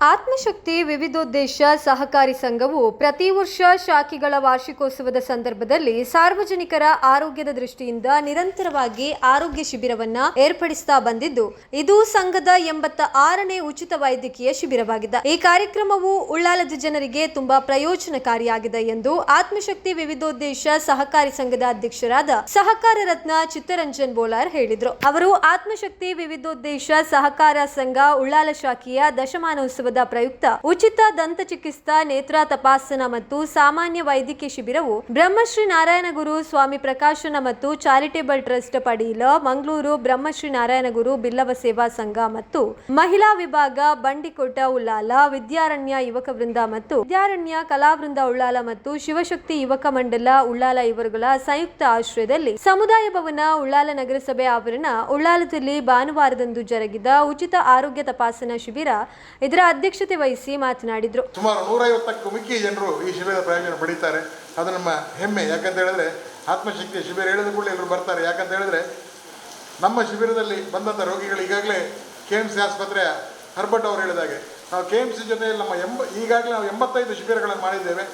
ಆತ್ಮಶಕ್ತಿ ವಿವಿಧೋದ್ದೇಶ ಸಹಕಾರಿ ಸಂಘವು ಪ್ರತಿ ವರ್ಷ ಶಾಖೆಗಳ ವಾರ್ಷಿಕೋತ್ಸವದ ಸಂದರ್ಭದಲ್ಲಿ ಸಾರ್ವಜನಿಕರ ಆರೋಗ್ಯದ ದೃಷ್ಟಿಯಿಂದ ನಿರಂತರವಾಗಿ ಆರೋಗ್ಯ ಶಿಬಿರವನ್ನ ಏರ್ಪಡಿಸ್ತಾ ಬಂದಿದ್ದು, ಇದು ಸಂಘದ ಎಂಬತ್ತ ಆರನೇ ಉಚಿತ ವೈದ್ಯಕೀಯ ಶಿಬಿರವಾಗಿದೆ. ಈ ಕಾರ್ಯಕ್ರಮವು ಉಳ್ಳಾಲದ ಜನರಿಗೆ ತುಂಬಾ ಪ್ರಯೋಜನಕಾರಿಯಾಗಿದೆ ಎಂದು ಆತ್ಮಶಕ್ತಿ ವಿವಿಧೋದ್ದೇಶ ಸಹಕಾರಿ ಸಂಘದ ಅಧ್ಯಕ್ಷರಾದ ಸಹಕಾರ ರತ್ನ ಚಿತ್ತರಂಜನ್ ಬೋಲಾರ್ ಹೇಳಿದರು. ಅವರು ಆತ್ಮಶಕ್ತಿ ವಿವಿಧೋದ್ದೇಶ ಸಹಕಾರ ಸಂಘ ಉಳ್ಳಾಲ ಶಾಖೆಯ ದಶಮಾನೋತ್ಸವದ ಪ್ರಯುಕ್ತ ಉಚಿತ ದಂತ ಚಿಕಿತ್ಸಾ, ನೇತ್ರ ತಪಾಸಣಾ ಮತ್ತು ಸಾಮಾನ್ಯ ವೈದ್ಯಕೀಯ ಶಿಬಿರವು ಬ್ರಹ್ಮಶ್ರೀ ನಾರಾಯಣಗುರು ಸ್ವಾಮಿ ಪ್ರಕಾಶನ ಮತ್ತು ಚಾರಿಟೇಬಲ್ ಟ್ರಸ್ಟ್ ಪಡೀಲ, ಮಂಗಳೂರು ಬ್ರಹ್ಮಶ್ರೀ ನಾರಾಯಣಗುರು ಬಿಲ್ಲವ ಸೇವಾ ಸಂಘ ಮತ್ತು ಮಹಿಳಾ ವಿಭಾಗ ಬಂಡಿಕೋಟ ಉಳ್ಳಾಲ, ವಿದ್ಯಾರಣ್ಯ ಯುವಕ ವೃಂದ ಮತ್ತು ವಿದ್ಯಾರಣ್ಯ ಕಲಾವೃಂದ ಉಳ್ಳಾಲ ಮತ್ತು ಶಿವಶಕ್ತಿ ಯುವಕ ಮಂಡಲ ಉಳ್ಳಾಲ ಇವರುಗಳ ಸಂಯುಕ್ತ ಆಶ್ರಯದಲ್ಲಿ ಸಮುದಾಯ ಭವನ, ಉಳ್ಳಾಲ ನಗರಸಭೆ ಆವರಣ, ಉಳ್ಳಾಲದಲ್ಲಿ ಭಾನುವಾರದಂದು ಜರುಗಿದ ಉಚಿತ ಆರೋಗ್ಯ ತಪಾಸಣಾ ಶಿಬಿರ ಇದರ ಅಧ್ಯಕ್ಷತೆ ವಹಿಸಿ ಮಾತನಾಡಿದರು. ಸುಮಾರು ನೂರೈವತ್ತಕ್ಕೂ ಮಿಕ್ಕಿ ಜನರು ಈ ಶಿಬಿರದ ಪ್ರಯೋಜನ ಪಡೀತಾರೆ. ಅದು ನಮ್ಮ ಹೆಮ್ಮೆ. ಯಾಕಂತ ಹೇಳಿದ್ರೆ ಆತ್ಮಶಕ್ತಿ ಶಿಬಿರ ಹೇಳಿದ ಕೂಡಲೇ ಎಲ್ಲರೂ ಬರ್ತಾರೆ. ಯಾಕಂತ ಹೇಳಿದ್ರೆ ನಮ್ಮ ಶಿಬಿರದಲ್ಲಿ ಬಂದಂಥ ರೋಗಿಗಳು ಈಗಾಗಲೇ ಕೆ ಎಂ ಸಿ ಆಸ್ಪತ್ರೆಯ ಹರ್ಬಟ್ ಅವರು ಹೇಳಿದಾಗೆ ನಾವು ಕೆ ಎಂ ಸಿ ಜೊತೆಯಲ್ಲಿ ನಮ್ಮ ಎಂಬ, ಈಗಾಗಲೇ ನಾವು ಎಂಬತ್ತೈದು ಶಿಬಿರಗಳನ್ನು ಮಾಡಿದ್ದೇವೆ.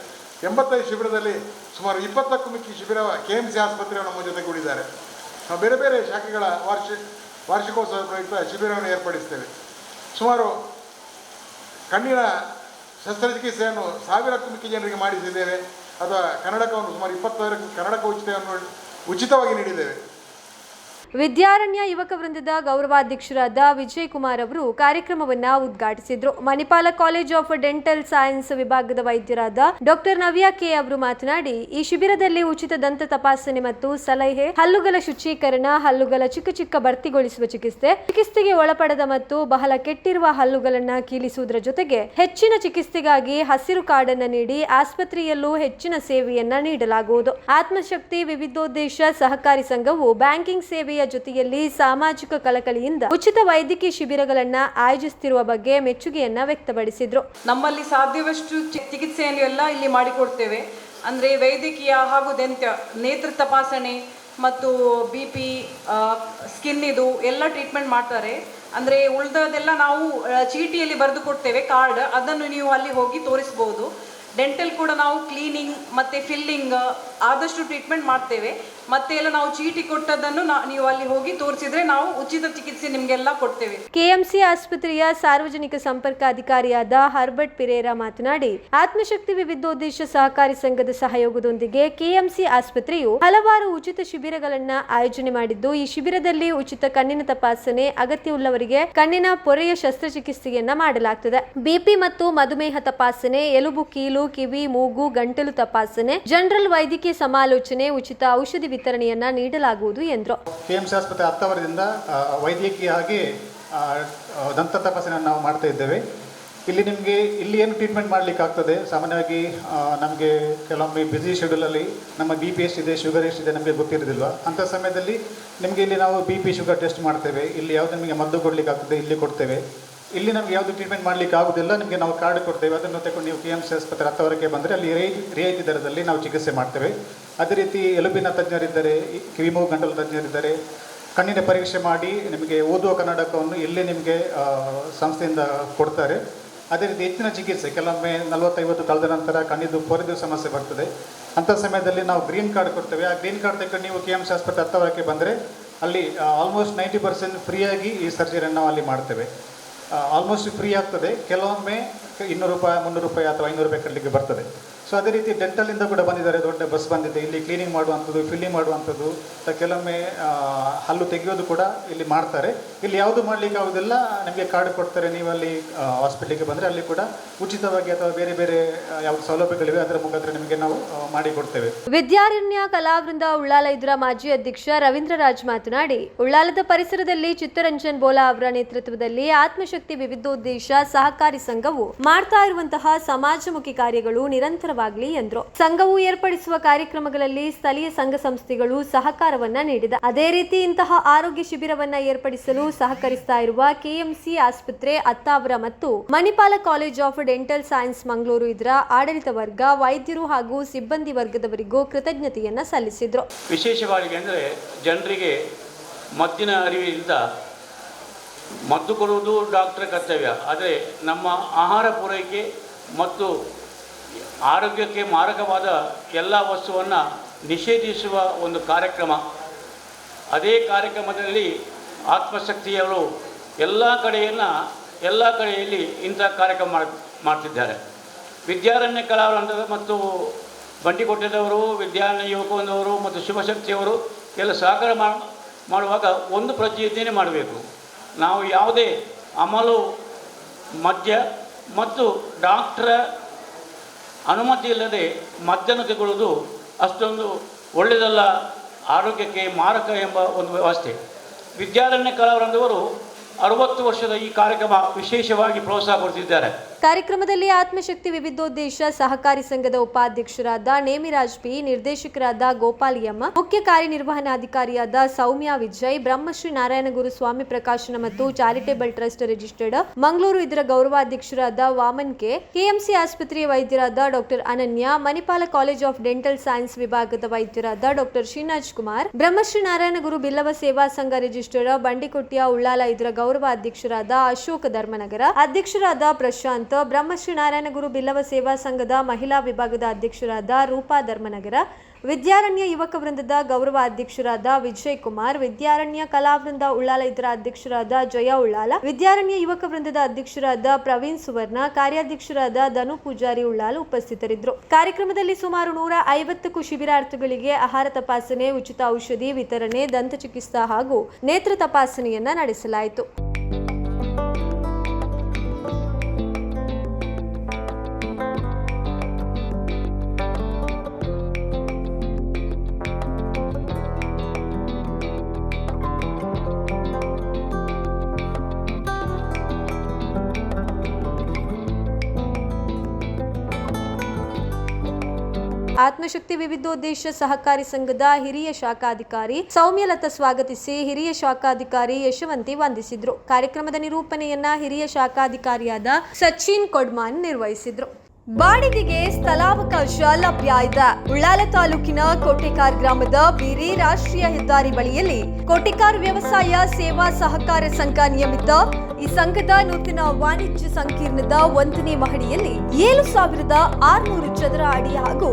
ಎಂಬತ್ತೈದು ಶಿಬಿರದಲ್ಲಿ ಸುಮಾರು ಇಪ್ಪತ್ತಕ್ಕೂ ಮಿಕ್ಕಿ ಶಿಬಿರ ಕೆ ಎಂ ಸಿ ಆಸ್ಪತ್ರೆ ನಮ್ಮ ಜೊತೆ ಕೂಡಿದ್ದಾರೆ. ನಾವು ಬೇರೆ ಬೇರೆ ಶಾಖೆಗಳ ವಾರ್ಷಿಕ ವಾರ್ಷಿಕೋತ್ಸವ ಪ್ರಯುಕ್ತ ಶಿಬಿರವನ್ನು ಏರ್ಪಡಿಸ್ತೇವೆ. ಸುಮಾರು ಕಣ್ಣಿನ ಶಸ್ತ್ರಚಿಕಿತ್ಸೆಯನ್ನು ಸಾವಿರಕ್ಕೂ ಮಿಕ್ಕಿ ಜನರಿಗೆ ಮಾಡಿಸಿದ್ದೇವೆ. ಅಥವಾ ಕನ್ನಡಕವನ್ನು ಸುಮಾರು ಇಪ್ಪತ್ತೈದಕ್ಕೂ ಕನ್ನಡಕ ಉಚಿತವನ್ನು ಉಚಿತವಾಗಿ ನೀಡಿದ್ದೇವೆ. ವಿದ್ಯಾರಣ್ಯ ಯುವಕ ವೃಂದದ ಗೌರವಾಧ್ಯಕ್ಷರಾದ ವಿಜಯ್ ಕುಮಾರ್ ಅವರು ಕಾರ್ಯಕ್ರಮವನ್ನ ಉದ್ಘಾಟಿಸಿದ್ರು. Manipal college of dental science ವಿಭಾಗದ ವೈದ್ಯರಾದ ಡಾಕ್ಟರ್ ನವ್ಯಾ ಕೆ ಅವರು ಮಾತನಾಡಿ, ಈ ಶಿಬಿರದಲ್ಲಿ ಉಚಿತ ದಂತ ತಪಾಸಣೆ ಮತ್ತು ಸಲಹೆ, ಹಲ್ಲುಗಳ ಶುಚೀಕರಣ, ಹಲ್ಲುಗಳ ಚಿಕ್ಕ ಚಿಕ್ಕ ಭರ್ತಿಗೊಳಿಸುವ ಚಿಕಿತ್ಸೆ, ಚಿಕಿತ್ಸೆಗೆ ಒಳಪಡದ ಮತ್ತು ಬಹಳ ಕೆಟ್ಟಿರುವ ಹಲ್ಲುಗಳನ್ನ ಕೀಲಿಸುವುದರ ಜೊತೆಗೆ ಹೆಚ್ಚಿನ ಚಿಕಿತ್ಸೆಗಾಗಿ ಹಸಿರು ಕಾರ್ಡನ್ನು ನೀಡಿ ಆಸ್ಪತ್ರೆಯಲ್ಲೂ ಹೆಚ್ಚಿನ ಸೇವೆಯನ್ನ ನೀಡಲಾಗುವುದು. ಆತ್ಮಶಕ್ತಿ ವಿವಿಧೋದ್ದೇಶ ಸಹಕಾರಿ ಸಂಘವು ಬ್ಯಾಂಕಿಂಗ್ ಸೇವೆಯ ಜೊತೆಯಲ್ಲಿ ಸಾಮಾಜಿಕ ಕಳಕಳಿಯಿಂದ ಉಚಿತ ವೈದ್ಯಕೀಯ ಶಿಬಿರಗಳನ್ನ ಆಯೋಜಿಸುತ್ತಿರುವ ಬಗ್ಗೆ ಮೆಚ್ಚುಗೆಯನ್ನ ವ್ಯಕ್ತಪಡಿಸಿದ್ರು. ನಮ್ಮಲ್ಲಿ ಸಾಧ್ಯವಷ್ಟು ಚಿಕಿತ್ಸೆಯನ್ನು ಎಲ್ಲ ಇಲ್ಲಿ ಮಾಡಿಕೊಡ್ತೇವೆ. ಅಂದ್ರೆ ವೈದ್ಯಕೀಯ ಹಾಗೂ ದಂತ್ಯ ನೇತ್ರ ತಪಾಸಣೆ ಮತ್ತು ಬಿ ಪಿ ಸ್ಕಿನ್ ಇದು ಎಲ್ಲ ಟ್ರೀಟ್ಮೆಂಟ್ ಮಾಡ್ತಾರೆ. ಅಂದರೆ ಉಳಿದದೆಲ್ಲ ನಾವು ಚೀಟಿಯಲ್ಲಿ ಬರೆದು ಕೊಡ್ತೇವೆ ಕಾರ್ಡ್. ಅದನ್ನು ನೀವು ಅಲ್ಲಿ ಹೋಗಿ ತೋರಿಸ್ಬೋದು. ಡೆಂಟಲ್ ಕೂಡ ನಾವು ಕ್ಲೀನಿಂಗ್ ಮತ್ತು ಫಿಲ್ಲಿಂಗ್ ಆದಷ್ಟು ಟ್ರೀಟ್ಮೆಂಟ್ ಮಾಡ್ತೇವೆ. ಮತ್ತೆ ಎಲ್ಲ ನಾವು ಚೀಟಿ ಕೊಟ್ಟದ್ದನ್ನು ನೀವು ಅಲ್ಲಿ ಹೋಗಿ ತೋರಿಸಿದ್ರೆ ನಾವು ಉಚಿತ ಚಿಕಿತ್ಸೆ ನಿಮಗೆಲ್ಲ ಕೊಡ್ತೇವೆ. ಕೆಎಂಸಿ ಆಸ್ಪತ್ರೆಯ ಸಾರ್ವಜನಿಕ ಸಂಪರ್ಕ ಅಧಿಕಾರಿಯಾದ ಹರ್ಬರ್ಟ್ ಪಿರೇರಾ ಮಾತನಾಡಿ, ಆತ್ಮಶಕ್ತಿ ವಿವಿಧೋದ್ದೇಶ ಸಹಕಾರಿ ಸಂಘದ ಸಹಯೋಗದೊಂದಿಗೆ ಕೆಎಂಸಿ ಆಸ್ಪತ್ರೆಯು ಹಲವಾರು ಉಚಿತ ಶಿಬಿರಗಳನ್ನ ಆಯೋಜನೆ ಮಾಡಿದ್ದು, ಈ ಶಿಬಿರದಲ್ಲಿ ಉಚಿತ ಕಣ್ಣಿನ ತಪಾಸಣೆ, ಅಗತ್ಯವುಳ್ಳವರಿಗೆ ಕಣ್ಣಿನ ಪೊರೆಯ ಶಸ್ತ್ರಚಿಕಿತ್ಸೆಯನ್ನ ಮಾಡಲಾಗ್ತದೆ. ಬಿಪಿ ಮತ್ತು ಮಧುಮೇಹ ತಪಾಸಣೆ, ಎಲುಬು, ಕೀಲು ಕಿವಿ ಮೂಗು ಗಂಟಲು ತಪಾಸಣೆ ಜನರಲ್ ವೈದ್ಯಕೀಯ ಸಮಾಲೋಚನೆ ಉಚಿತ ಔಷಧಿ ವಿತರಣೆಯನ್ನ ನೀಡಲಾಗುವುದು ಎಂದರು. ಕೆಎಂಸಿ ಆಸ್ಪತ್ರೆ ಹತ್ತವರದಿಂದ ಆ, ವೈದ್ಯಕೀಯ ಹಾಗೆ ಆ, ಆ, ದಂತ ತಪಾಸಣೆ ನಾವು ಮಾಡ್ತಾ ಇದ್ದೇವೆ. ಇಲ್ಲಿ ನಿಮಗೆ ಇಲ್ಲಿ ಏನು ಟ್ರೀಟ್ಮೆಂಟ್ ಮಾಡಲಿಕ್ಕೆ ಆಗ್ತದೆ ಸಾಮಾನ್ಯವಾಗಿ ನಮಗೆ ಕೆಲವೊಮ್ಮೆ ಬ್ಯುಸಿ ಶೆಡ್ಯೂಲಲ್ಲಿ ನಮ್ಮ ಬಿ ಪಿ ಎಷ್ಟಿದೆ ಶುಗರ್ ಎಷ್ಟಿದೆ ನಮಗೆ ಗೊತ್ತಿರೋದಿಲ್ಲ ಅಂಥ ಸಮಯದಲ್ಲಿ ನಿಮಗೆ ಇಲ್ಲಿ ನಾವು ಬಿ ಪಿ ಶುಗರ್ ಟೆಸ್ಟ್ ಮಾಡ್ತೇವೆ. ಇಲ್ಲಿ ಯಾವುದು ನಿಮಗೆ ಮದ್ದು ಕೊಡಲಿಕ್ಕೆ ಆಗ್ತದೆ ಇಲ್ಲಿ ಕೊಡ್ತೇವೆ. ಇಲ್ಲಿ ನಮಗೆ ಯಾವುದು ಟ್ರೀಟ್ಮೆಂಟ್ ಮಾಡಲಿಕ್ಕೆ ಆಗೋದಿಲ್ಲ, ನಿಮಗೆ ನಾವು ಕಾರ್ಡ್ ಕೊಡ್ತೇವೆ. ಅದನ್ನು ತಗೊಂಡು ನೀವು ಕೆ ಎಂ ಸಿ ಆಸ್ಪತ್ರೆ ಹತ್ತವರೆಗೆ ಬಂದರೆ ಅಲ್ಲಿ ರಿಯಾಯಿತಿ ದರದಲ್ಲಿ ನಾವು ಚಿಕಿತ್ಸೆ ಮಾಡ್ತೇವೆ. ಅದೇ ರೀತಿ ಎಲುಬಿನ ತಜ್ಞರಿದ್ದಾರೆ ಕಿವಿಮು ಗಂಟಲು ತಜ್ಞರಿದ್ದಾರೆ. ಕಣ್ಣಿನ ಪರೀಕ್ಷೆ ಮಾಡಿ ನಿಮಗೆ ಓದುವ ಕನ್ನಡಕವನ್ನು ಇಲ್ಲೇ ನಿಮಗೆ ಸಂಸ್ಥೆಯಿಂದ ಕೊಡ್ತಾರೆ. ಅದೇ ರೀತಿ ಹೆಚ್ಚಿನ ಚಿಕಿತ್ಸೆ, ಕೆಲವೊಮ್ಮೆ ನಲವತ್ತೈವತ್ತು ಕಳೆದ ನಂತರ ಕಣ್ಣಿದ್ದು ಪೊರೆದು ಸಮಸ್ಯೆ ಬರ್ತದೆ. ಅಂಥ ಸಮಯದಲ್ಲಿ ನಾವು ಗ್ರೀನ್ ಕಾರ್ಡ್ ಕೊಡ್ತೇವೆ. ಆ ಗ್ರೀನ್ ಕಾರ್ಡ್ ತಗೊಂಡು ನೀವು ಕೆ ಎಂ ಸಿ ಆಸ್ಪತ್ರೆ ಹತ್ತವರಕ್ಕೆ ಬಂದರೆ ಅಲ್ಲಿ ಆಲ್ಮೋಸ್ಟ್ ನೈಂಟಿ ಪರ್ಸೆಂಟ್ ಫ್ರೀಯಾಗಿ ಈ ಸರ್ಜರಿಯನ್ನು ನಾವು ಅಲ್ಲಿ ಮಾಡ್ತೇವೆ. ಆಲ್ಮೋಸ್ಟ್ ಫ್ರೀ ಆಗ್ತದೆ. ಕೆಲವೊಮ್ಮೆ ಇನ್ನೂರು ರೂಪಾಯಿ ಮುನ್ನೂರು ರೂಪಾಯಿ ಅಥವಾ ಐನೂರು ರೂಪಾಯಿ ಕಟ್ಟಲಿಕ್ಕೆ ಬರ್ತದೆ. ಸೊ ಅದೇ ರೀತಿ ಡೆಂಟಲಿಂದ ಕೂಡ ಬಂದಿದ್ದಾರೆ, ದೊಡ್ಡ ಬಸ್ ಬಂದಿದೆ. ಇಲ್ಲಿ ಕ್ಲೀನಿಂಗ್ ಮಾಡುವಂಥದ್ದು ಫಿಲ್ಲಿಂಗ್ ಮಾಡುವಂಥದ್ದು ಕೆಲವೊಮ್ಮೆ ಹಲ್ಲು ತೆಗೆಯೋದು ಕೂಡ ಇಲ್ಲಿ ಮಾಡ್ತಾರೆ. ಇಲ್ಲಿ ಯಾವುದು ಮಾಡಲಿಕ್ಕೆ ಆಗೋದಿಲ್ಲ, ನಿಮಗೆ ಕಾರ್ಡ್ ಕೊಡ್ತಾರೆ. ನೀವು ಅಲ್ಲಿ ಹಾಸ್ಪಿಟ್ಲಿಗೆ ಬಂದರೆ ಅಲ್ಲಿ ಕೂಡ ಉಚಿತವಾಗಿ ಅಥವಾ ಬೇರೆ ಬೇರೆ ಯಾವ ಸೌಲಭ್ಯಗಳಿವೆ, ಅದರ ಮುಖಾಂತರ ನಿಮಗೆ ನಾವು ಮಾಡಿ ಕೊಡ್ತೇವೆ. ವಿದ್ಯಾರಣ್ಯ ಕಲಾವೃಂದ ಉಳ್ಳಾಲ ಇದರ ಮಾಜಿ ಅಧ್ಯಕ್ಷ ರವೀಂದ್ರ ರಾಜ್ ಮಾತನಾಡಿ, ಉಳ್ಳಾಲದ ಪರಿಸರದಲ್ಲಿ ಚಿತ್ತರಂಜನ್ ಬೋಲಾ ಅವರ ನೇತೃತ್ವದಲ್ಲಿ ಆತ್ಮಶಕ್ತಿ ವಿವಿಧೋದ್ದೇಶ ಸಹಕಾರಿ ಸಂಘವು ಮಾಡ್ತಾ ಇರುವಂತಹ ಸಮಾಜಮುಖಿ ಕಾರ್ಯಗಳು ನಿರಂತರವಾಗಲಿ ಎಂದರು ಸಂಘವು ಏರ್ಪಡಿಸುವ ಕಾರ್ಯಕ್ರಮಗಳಲ್ಲಿ ಸ್ಥಳೀಯ ಸಂಘ ಸಂಸ್ಥೆಗಳು ಸಹಕಾರವನ್ನ ನೀಡಿದ. ಅದೇ ರೀತಿ ಇಂತಹ ಆರೋಗ್ಯ ಶಿಬಿರವನ್ನ ಏರ್ಪಡಿಸಲು ಸಹಕರಿಸ್ತಾ ಇರುವ ಕೆಎಂಸಿ ಆಸ್ಪತ್ರೆ ಅತ್ತಾವರ ಮತ್ತು Manipal college of dental science Mangaluru ಇದರ ಆಡಳಿತ ವರ್ಗ, ವೈದ್ಯರು ಹಾಗೂ ಸಿಬ್ಬಂದಿ ವರ್ಗದವರಿಗೂ ಕೃತಜ್ಞತೆಯನ್ನ ಸಲ್ಲಿಸಿದ್ರು. ವಿಶೇಷವಾಗಿ ಅಂದರೆ ಜನರಿಗೆ ಮದ್ದಿನ ಅರಿವಿನಿಂದ ಮದ್ದು ಕೊಡುವುದು ಡಾಕ್ಟರ್ ಕರ್ತವ್ಯ. ಆದರೆ ನಮ್ಮ ಆಹಾರ ಪೂರೈಕೆ ಮತ್ತು ಆರೋಗ್ಯಕ್ಕೆ ಮಾರಕವಾದ ಎಲ್ಲ ವಸ್ತುವನ್ನು ನಿಷೇಧಿಸುವ ಒಂದು ಕಾರ್ಯಕ್ರಮ. ಅದೇ ಕಾರ್ಯಕ್ರಮದಲ್ಲಿ ಆತ್ಮಶಕ್ತಿಯವರು ಎಲ್ಲ ಕಡೆಯನ್ನು ಎಲ್ಲ ಕಡೆಯಲ್ಲಿ ಇಂಥ ಕಾರ್ಯಕ್ರಮ ಮಾಡ್, ಮಾಡ್ತಿದ್ದಾರೆ. ವಿದ್ಯಾರಣ್ಯ ಕಲಾವೃಂದ ಮತ್ತು ಬಂಡಿಕೊಟ್ಟದವರು, ವಿದ್ಯಾರಣ್ಯ ಯುವಕವೊಂದವರು ಮತ್ತು ಶಿವಶಕ್ತಿಯವರು ಎಲ್ಲ ಸಹಕಾರ ಮಾಡುವಾಗ ಒಂದು ಪ್ರತಿಯೊಂದೇ ಮಾಡಬೇಕು. ನಾವು ಯಾವುದೇ ಅಮಲು, ಮದ್ಯ ಮತ್ತು ಡಾಕ್ಟರ ಅನುಮತಿ ಇಲ್ಲದೆ ಮದ್ಯನ ತಗೊಳ್ಳೋದು ಅಷ್ಟೊಂದು ಒಳ್ಳೆಯದಲ್ಲ, ಆರೋಗ್ಯಕ್ಕೆ ಮಾರಕ ಎಂಬ ಒಂದು ವ್ಯವಸ್ಥೆ. ವಿದ್ಯಾರಣ್ಯ ಕಲಾವರಂದವರು ಅರವತ್ತು ವರ್ಷದ ಈ ಕಾರ್ಯಕ್ರಮ ವಿಶೇಷವಾಗಿ ಪ್ರೋತ್ಸಾಹ ಕೊಡ್ತಿದ್ದಾರೆ. ಕಾರ್ಯಕ್ರಮದಲ್ಲಿ ಆತ್ಮಶಕ್ತಿ ವಿವಿಧೋದ್ದೇಶ ಸಹಕಾರಿ ಸಂಘದ ಉಪಾಧ್ಯಕ್ಷರಾದ ನೇಮಿರಾಜ್ ಪಿ ನಿರ್ದೇಶಕರಾದ ಗೋಪಾಲಿಯಮ್ಮ, ಮುಖ್ಯ ಕಾರ್ಯನಿರ್ವಹಣಾಧಿಕಾರಿಯಾದ ಸೌಮ್ಯ ವಿಜಯ್, ಬ್ರಹ್ಮಶ್ರೀ ನಾರಾಯಣಗುರು ಸ್ವಾಮಿ ಪ್ರಕಾಶನ ಮತ್ತು ಚಾರಿಟೇಬಲ್ ಟ್ರಸ್ಟ್ ರಿಜಿಸ್ಟರ್ಡ್ ಮಂಗಳೂರು ಇದರ ಗೌರವಾಧ್ಯಕ್ಷರಾದ ವಾಮನ್ ಕೆ, ಕೆಎಂಸಿ ಆಸ್ಪತ್ರೆಯ ವೈದ್ಯರಾದ doctor Ananya, Manipal college of dental science ವಿಭಾಗದ ವೈದ್ಯರಾದ ಡಾಕ್ಟರ್ ಶ್ರೀನಾಜ್ ಕುಮಾರ್, ಬ್ರಹ್ಮಶ್ರೀ ನಾರಾಯಣಗುರು ಬಿಲ್ಲವ ಸೇವಾ ಸಂಘ ರಿಜಿಸ್ಟರ್ಡ್ ಬಂಡಿಕೊಟ್ಟಿಯ ಉಳ್ಳಾಲ ಇದರ ಗೌರವಾಧ್ಯಕ್ಷರಾದ ಅಶೋಕ್ ಧರ್ಮನಗರ, ಅಧ್ಯಕ್ಷರಾದ ಪ್ರಶಾಂತ್ ಬ್ರಹ್ಮಶ್ರೀ ನಾರಾಯಣ ಗುರು ಬಿಲ್ಲವ ಸೇವಾ ಸಂಘದ ಮಹಿಳಾ ವಿಭಾಗದ ಅಧ್ಯಕ್ಷರಾದ ರೂಪಾ ಧರ್ಮನಗರ, ವಿದ್ಯಾರಣ್ಯ ಯುವಕ ವೃಂದದ ಗೌರವ ಅಧ್ಯಕ್ಷರಾದ ವಿಜಯ್ ಕುಮಾರ್ ವಿದ್ಯಾರಣ್ಯ ಕಲಾವೃಂದ ಉಳ್ಳಾಲ ಇದರ ಅಧ್ಯಕ್ಷರಾದ ಜಯ ಉಳ್ಳಾಲ, ವಿದ್ಯಾರಣ್ಯ ಯುವಕ ವೃಂದದ ಅಧ್ಯಕ್ಷರಾದ ಪ್ರವೀಣ್ ಸುವರ್ಣ, ಕಾರ್ಯಾಧ್ಯಕ್ಷರಾದ ಧನು ಪೂಜಾರಿ ಉಳ್ಳಾಲ ಉಪಸ್ಥಿತರಿದ್ದರು. ಕಾರ್ಯಕ್ರಮದಲ್ಲಿ ಸುಮಾರು ನೂರ ಐವತ್ತಕ್ಕೂ ಶಿಬಿರಾರ್ಥಿಗಳಿಗೆ ಆಹಾರ ತಪಾಸಣೆ, ಉಚಿತ ಔಷಧಿ ವಿತರಣೆ ದಂತ ಚಿಕಿತ್ಸಾ ಹಾಗೂ ನೇತ್ರ ತಪಾಸಣೆಯನ್ನ ನಡೆಸಲಾಯಿತು. ಆತ್ಮಶಕ್ತಿ ವಿವಿಧೋದ್ದೇಶ ಸಹಕಾರಿ ಸಂಘದ ಹಿರಿಯ ಶಾಖಾಧಿಕಾರಿ ಸೌಮ್ಯಲತಾ ಸ್ವಾಗತಿಸಿ ಹಿರಿಯ ಶಾಖಾಧಿಕಾರಿ ಯಶವಂತಿ ವಂದಿಸಿದ್ರು. ಕಾರ್ಯಕ್ರಮದ ನಿರೂಪಣೆಯನ್ನ ಹಿರಿಯ ಶಾಖಾಧಿಕಾರಿಯಾದ ಸಚಿನ್ ಕೊಡ್ಮಾನ್ ನಿರ್ವಹಿಸಿದ್ರು. ಬಾಡಿಗೆಗೆ ಸ್ಥಳಾವಕಾಶ ಲಭ್ಯ ಇದೆ. ಉಳ್ಳಾಲ ತಾಲೂಕಿನ ಕೋಟೆಕಾರ್ ಗ್ರಾಮದ ಬಿರಿ ರಾಷ್ಟ್ರೀಯ ಹೆದ್ದಾರಿ ಬಳಿಯಲ್ಲಿ ಕೋಟೆಕಾರ್ ವ್ಯವಸಾಯ ಸೇವಾ ಸಹಕಾರ ಸಂಘ ನಿಯಮಿತ ಈ ಸಂಘದ ನೂತನ ವಾಣಿಜ್ಯ ಸಂಕೀರ್ಣದ ಒಂದನೇ ಮಹಡಿಯಲ್ಲಿ ಏಳು ಸಾವಿರದ ಆರುನೂರು ಚದರ ಅಡಿ ಹಾಗೂ